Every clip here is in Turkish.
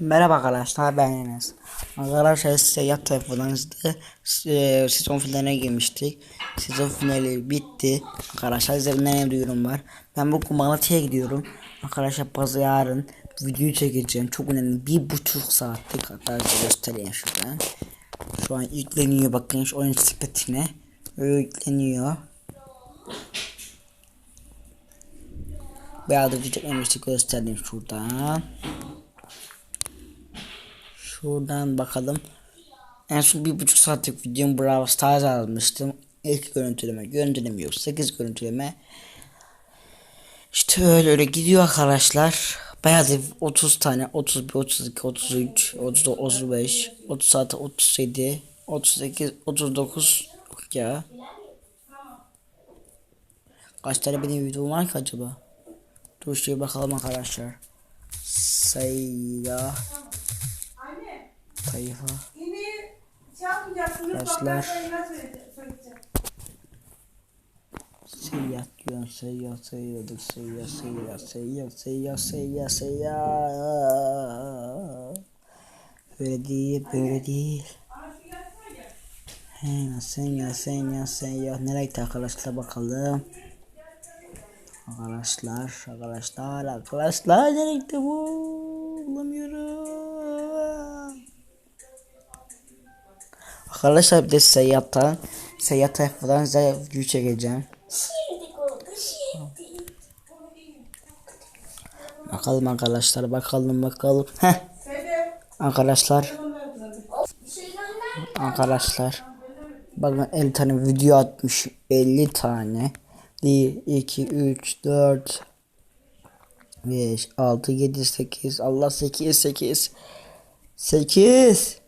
Merhaba arkadaşlar ben Enes. Arkadaşlar size yat tarafınızda e, sezon finaline girmiştik. Sezon finali bitti. Arkadaşlar üzerinden duyurum var. Ben bugün Malatya'ya gidiyorum. Arkadaşlar pazar yarın videoyu çekeceğim. Çok önemli. Bir buçuk saatlik size göstereyim şuradan. Şu an yükleniyor bakın şu oyun sepetine. Yükleniyor. Bayağı da çekmemiştik göstereyim şuradan. Şuradan bakalım. En son bir buçuk saatlik videom Brawl Stars almıştım. İlk görüntüleme, görüntüleme yok. 8 görüntüleme. İşte öyle öyle gidiyor arkadaşlar. Bayağı da 30 tane, 31, 32, 33, 34, 35, 36, 37, 38, 39 ya. Kaç tane benim videom var ki acaba? Dur şuraya bakalım arkadaşlar. Sayıya söyle- söyleyeceğim. Seyyah diyor seyyah seyyahdır seyyah seyyah seyyah seyyah seyyah seyyah Böyle değil böyle değil. He seyyah seyyah seyyah Nereye gitti arkadaşlar bakalım. Arkadaşlar arkadaşlar arkadaşlar. Nereye gitti bu? Bulamıyorum Arkadaşlar bir de seyyahtan Seyyah tayfadan size video çekeceğim Bakalım arkadaşlar bakalım bakalım. Heh arkadaşlar arkadaşlar. Bakın 50 tane video atmış 50 tane. 1 2 3 4 5 6 7 8 Allah 8 8 8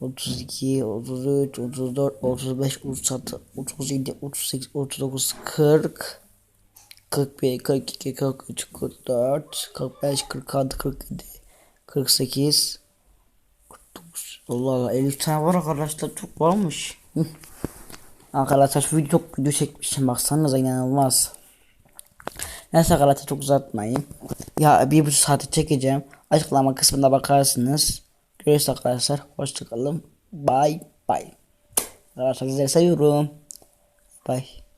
32 33 34 35 36 37 38 39 40 41, 42, 43, 44, 45, 46, 47, 48, 49. Allah Allah 50 tane var arkadaşlar çok varmış. Arkadaşlar şu video çok video çekmişim baksanıza inanılmaz. Neyse arkadaşlar çok uzatmayayım. Ya bir buçuk saate çekeceğim. Açıklama kısmında bakarsınız. Görüşürüz arkadaşlar. Hoşçakalın. Bye bye. Arkadaşlar sizleri seviyorum. Bye.